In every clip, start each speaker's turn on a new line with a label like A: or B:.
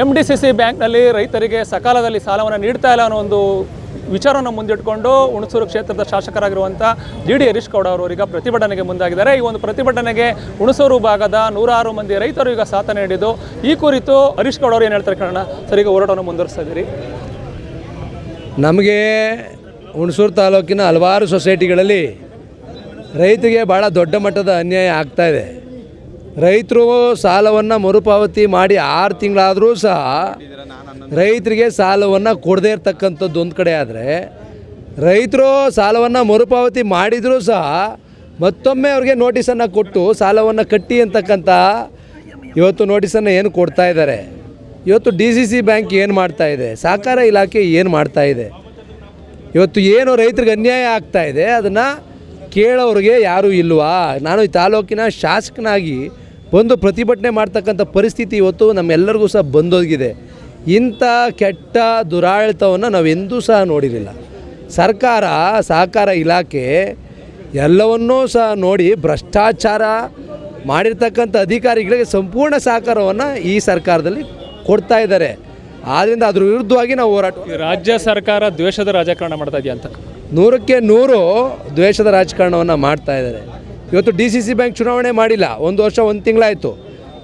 A: M D C C ಬ್ಯಾಂಕ್ನಲ್ಲಿ ರೈತರಿಗೆ ಸಕಾಲದಲ್ಲಿ ಸಾಲವನ್ನು ನೀಡ್ತಾ ಇಲ್ಲ ಅನ್ನೋ ಒಂದು ವಿಚಾರವನ್ನು ಮುಂದಿಟ್ಕೊಂಡು ಹುಣಸೂರು ಕ್ಷೇತ್ರದ ಶಾಸಕರಾಗಿರುವಂಥ ಜಿ ಡಿ ಹರೀಶ್ ಗೌಡ ಅವರು ಈಗ ಪ್ರತಿಭಟನೆಗೆ ಮುಂದಾಗಿದ್ದಾರೆ. ಈ ಒಂದು ಪ್ರತಿಭಟನೆಗೆ ಹುಣಸೂರು ಭಾಗದ ನೂರಾರು ಮಂದಿ ರೈತರು ಈಗ ಸಾಥ ನೀಡಿದ್ದು. ಈ ಕುರಿತು ಹರೀಶ್ ಗೌಡ ಅವರು ಏನು ಹೇಳ್ತಾರೆ ಕಾರಣ ಸರ್, ಈಗ ಹೋರಾಟವನ್ನು ಮುಂದುವರಿಸ್ತಾ ಇದ್ದೀರಿ.
B: ನಮಗೆ ಹುಣಸೂರು ತಾಲೂಕಿನ ಹಲವಾರು ಸೊಸೈಟಿಗಳಲ್ಲಿ ರೈತರಿಗೆ ಭಾಳ ದೊಡ್ಡ ಮಟ್ಟದ ಅನ್ಯಾಯ ಆಗ್ತಾಯಿದೆ ರೈತರು ಸಾಲವನ್ನು ಮರುಪಾವತಿ ಮಾಡಿ ಆರು ತಿಂಗಳಾದರೂ ಸಹ ರೈತರಿಗೆ ಸಾಲವನ್ನು ಕೊಡದೇ ಇರ್ತಕ್ಕಂಥದ್ದು ಒಂದು ಕಡೆ ಆದರೆ, ರೈತರು ಸಾಲವನ್ನು ಮರುಪಾವತಿ ಮಾಡಿದರೂ ಸಹ ಮತ್ತೊಮ್ಮೆ ಅವ್ರಿಗೆ ನೋಟಿಸನ್ನು ಕೊಟ್ಟು ಸಾಲವನ್ನು ಕಟ್ಟಿ ಅಂತಕ್ಕಂಥ ಇವತ್ತು ನೋಟಿಸನ್ನು ಏನು ಕೊಡ್ತಾ ಇದ್ದಾರೆ. ಇವತ್ತು ಡಿ ಸಿ ಸಿ ಬ್ಯಾಂಕ್ ಏನು ಮಾಡ್ತಾ ಇದೆ? ಸಹಕಾರ ಇಲಾಖೆ ಏನು ಮಾಡ್ತಾ ಇದೆ? ಇವತ್ತು ಏನು ರೈತರಿಗೆ ಅನ್ಯಾಯ ಆಗ್ತಾ ಇದೆ? ಅದನ್ನು ಕೇಳೋರಿಗೆ ಯಾರೂ ಇಲ್ವಾ? ನಾನು ಈ ತಾಲೂಕಿನ ಶಾಸಕನಾಗಿ ಬಂದು ಪ್ರತಿಭಟನೆ ಮಾಡ್ತಕ್ಕಂಥ ಪರಿಸ್ಥಿತಿ ಇವತ್ತು ನಮ್ಮೆಲ್ಲರಿಗೂ ಸಹ ಬಂದೋಗಿದೆ ಇಂಥ ಕೆಟ್ಟ ದುರಾಡಳಿತವನ್ನು ನಾವು ಎಂದೂ ಸಹ ನೋಡಿರಲಿಲ್ಲ. ಸರ್ಕಾರ ಸಹಕಾರ ಇಲಾಖೆ ಎಲ್ಲವನ್ನೂ ಸಹ ನೋಡಿ ಭ್ರಷ್ಟಾಚಾರ ಮಾಡಿರ್ತಕ್ಕಂಥ ಅಧಿಕಾರಿಗಳಿಗೆ ಸಂಪೂರ್ಣ ಸಹಕಾರವನ್ನು ಈ ಸರ್ಕಾರದಲ್ಲಿ ಕೊಡ್ತಾ ಇದ್ದಾರೆ. ಆದ್ದರಿಂದ ಅದ್ರ ವಿರುದ್ಧವಾಗಿ ನಾವು ಹೋರಾಟ
A: ರಾಜ್ಯ ಸರ್ಕಾರ ದ್ವೇಷದ ರಾಜಕಾರಣ ಮಾಡ್ತಾ ಇದೆಯಾ ಅಂತ?
B: ನೂರಕ್ಕೆ ನೂರು ದ್ವೇಷದ ರಾಜಕಾರಣವನ್ನು ಮಾಡ್ತಾ ಇದ್ದಾರೆ. ಇವತ್ತು ಡಿ ಸಿ ಸಿ ಬ್ಯಾಂಕ್ ಚುನಾವಣೆ ಮಾಡಿಲ್ಲ. ಒಂದು ವರ್ಷ, ಒಂದು ತಿಂಗಳಾಯಿತು.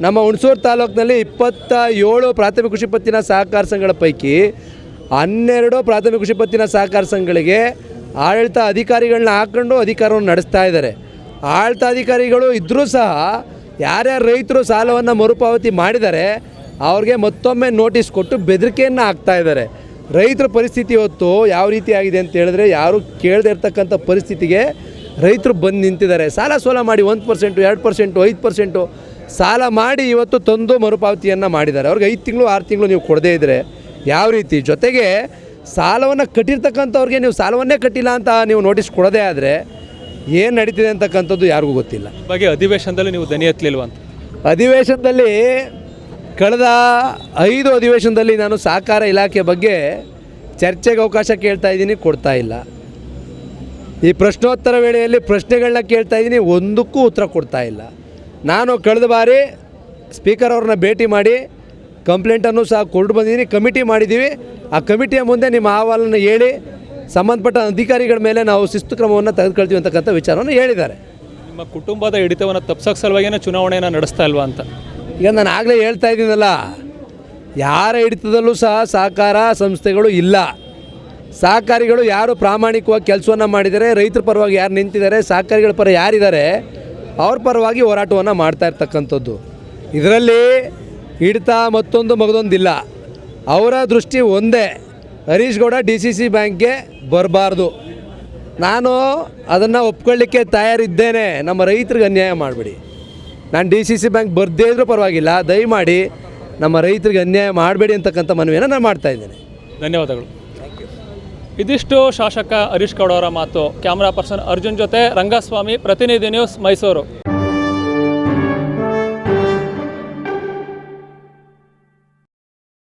B: ನಮ್ಮ ಹುಣಸೂರು ತಾಲೂಕಿನಲ್ಲಿ ಇಪ್ಪತ್ತ ಏಳು ಪ್ರಾಥಮಿಕ ಕೃಷಿ ಪತ್ತಿನ ಸಹಕಾರ ಸಂಘಗಳ ಪೈಕಿ ಹನ್ನೆರಡು ಪ್ರಾಥಮಿಕ ಕೃಷಿ ಪತ್ತಿನ ಸಹಕಾರ ಸಂಘಗಳಿಗೆ ಆಡಳಿತ ಅಧಿಕಾರಿಗಳನ್ನ ಹಾಕ್ಕೊಂಡು ಅಧಿಕಾರವನ್ನು ನಡೆಸ್ತಾ ಇದ್ದಾರೆ. ಆಡಳಿತ ಅಧಿಕಾರಿಗಳು ಇದ್ದರೂ ಸಹ ಯಾರ್ಯಾರು ರೈತರು ಸಾಲವನ್ನು ಮರುಪಾವತಿ ಮಾಡಿದ್ದಾರೆ ಅವ್ರಿಗೆ ಮತ್ತೊಮ್ಮೆ ನೋಟಿಸ್ ಕೊಟ್ಟು ಬೆದರಿಕೆಯನ್ನು ಹಾಕ್ತಾ ಇದ್ದಾರೆ. ರೈತರ ಪರಿಸ್ಥಿತಿ ಇವತ್ತು ಯಾವ ರೀತಿ ಆಗಿದೆ ಅಂತ ಹೇಳಿದ್ರೆ ಯಾರು ಕೇಳದೇ ಇರ್ತಕ್ಕಂಥ ಪರಿಸ್ಥಿತಿಗೆ ರೈತರು ಬಂದು ನಿಂತಿದ್ದಾರೆ. ಸಾಲ ಸೋಲ ಮಾಡಿ ಒಂದು ಪರ್ಸೆಂಟು ಎರಡು ಪರ್ಸೆಂಟು ಐದು ಪರ್ಸೆಂಟು ಸಾಲ ಮಾಡಿ ಇವತ್ತು ತಂದು ಮರುಪಾವತಿಯನ್ನು ಮಾಡಿದ್ದಾರೆ. ಅವ್ರಿಗೆ ಐದು ತಿಂಗಳು ಆರು ತಿಂಗಳು ನೀವು ಕೊಡದೇ ಇದ್ದರೆ ಯಾವ ರೀತಿ? ಜೊತೆಗೆ ಸಾಲವನ್ನು ಕಟ್ಟಿರ್ತಕ್ಕಂಥವ್ರಿಗೆ ನೀವು ಸಾಲವನ್ನೇ ಕಟ್ಟಿಲ್ಲ ಅಂತ ನೀವು ನೋಟಿಸ್ ಕೊಡೋದೇ ಆದರೆ ಏನು ನಡೀತಿದೆ ಅಂತಕ್ಕಂಥದ್ದು ಯಾರಿಗೂ ಗೊತ್ತಿಲ್ಲ.
A: ಬಗ್ಗೆ ಅಧಿವೇಶನದಲ್ಲಿ ನೀವು ದನಿ ಎತ್ತಲಿಲ್ವಂತ ಅಂತ?
B: ಅಧಿವೇಶನದಲ್ಲಿ ಕಳೆದ ಐದು ಅಧಿವೇಶನದಲ್ಲಿ ನಾನು ಸಹಕಾರ ಇಲಾಖೆ ಬಗ್ಗೆ ಚರ್ಚೆಗೆ ಅವಕಾಶ ಕೇಳ್ತಾ ಇದ್ದೀನಿ ಕೊಡ್ತಾ ಇಲ್ಲ. ಈ ಪ್ರಶ್ನೋತ್ತರ ವೇಳೆಯಲ್ಲಿ ಪ್ರಶ್ನೆಗಳನ್ನ ಕೇಳ್ತಾ ಇದ್ದೀನಿ ಒಂದಕ್ಕೂ ಉತ್ತರ ಕೊಡ್ತಾ ಇಲ್ಲ. ನಾನು ಕಳೆದ ಬಾರಿ ಸ್ಪೀಕರ್ ಅವ್ರನ್ನ ಭೇಟಿ ಮಾಡಿ ಕಂಪ್ಲೇಂಟನ್ನು ಸಹ ಕೊಟ್ಟು ಬಂದಿದ್ದೀನಿ ಕಮಿಟಿ ಮಾಡಿದ್ದೀವಿ ಆ ಕಮಿಟಿಯ ಮುಂದೆ ನಿಮ್ಮ ಅಹವಾಲನ್ನು ಹೇಳಿ ಸಂಬಂಧಪಟ್ಟ ಅಧಿಕಾರಿಗಳ ಮೇಲೆ ನಾವು ಶಿಸ್ತು ಕ್ರಮವನ್ನು ತೆಗೆದುಕೊಳ್ತೀವಿ ಅಂತಕ್ಕಂಥ ವಿಚಾರವನ್ನು ಹೇಳಿದ್ದಾರೆ.
A: ನಿಮ್ಮ ಕುಟುಂಬದ ಹಿಡಿತವನ್ನು ತಪ್ಸೋಕೆ ಸಲುವಾಗಿಯೇ ಚುನಾವಣೆಯನ್ನು ನಡೆಸ್ತಾ ಇಲ್ವಾ ಅಂತ?
B: ಈಗ ನಾನು ಆಗಲೇ ಹೇಳ್ತಾ ಇದ್ದೀನಲ್ಲ ಯಾರ ಹಿಡಿತದಲ್ಲೂ ಸಹ ಸಹಕಾರ ಸಂಸ್ಥೆಗಳು ಇಲ್ಲ. ಸಹಕಾರಿಗಳು ಯಾರು ಪ್ರಾಮಾಣಿಕವಾಗಿ ಕೆಲಸವನ್ನು ಮಾಡಿದ್ದಾರೆ ರೈತರ ಪರವಾಗಿ ಯಾರು ನಿಂತಿದ್ದಾರೆ ಸಹಕಾರಿಗಳ ಪರ ಯಾರಿದ್ದಾರೆ ಅವ್ರ ಪರವಾಗಿ ಹೋರಾಟವನ್ನು ಮಾಡ್ತಾ ಇರ್ತಕ್ಕಂಥದ್ದು. ಇದರಲ್ಲಿ ಹಿಡಿತ ಮತ್ತೊಂದು ಮಗದೊಂದಿಲ್ಲ. ಅವರ ದೃಷ್ಟಿ ಒಂದೇ. Harish Gowda D C C ಬ್ಯಾಂಕ್ಗೆ ಬರಬಾರ್ದು. ನಾನು ಅದನ್ನು ಒಪ್ಕೊಳ್ಳಿಕ್ಕೆ ತಯಾರಿದ್ದೇನೆ. ನಮ್ಮ ರೈತರಿಗೆ ಅನ್ಯಾಯ ಮಾಡಬೇಡಿ. ನಾನು ಡಿ ಸಿ ಸಿ ಬ್ಯಾಂಕ್ ಬರ್ದೇ ಇದ್ರೂ ಪರವಾಗಿಲ್ಲ. ದಯಮಾಡಿ ನಮ್ಮ ರೈತರಿಗೆ ಅನ್ಯಾಯ ಮಾಡಬೇಡಿ ಅಂತಕ್ಕಂಥ ಮನವಿಯನ್ನು ನಾನು ಮಾಡ್ತಾ ಇದ್ದೇನೆ.
A: ಧನ್ಯವಾದಗಳು. ಇದಿಷ್ಟು ಶಾಸಕ ಹರೀಶ್ ಗೌಡ ಅವರ ಮಾತು. ಕ್ಯಾಮ್ರಾ ಪರ್ಸನ್ ಅರ್ಜುನ್ ಜೊತೆ ರಂಗಸ್ವಾಮಿ ಪ್ರತಿನಿಧಿ ನ್ಯೂಸ್ ಮೈಸೂರು.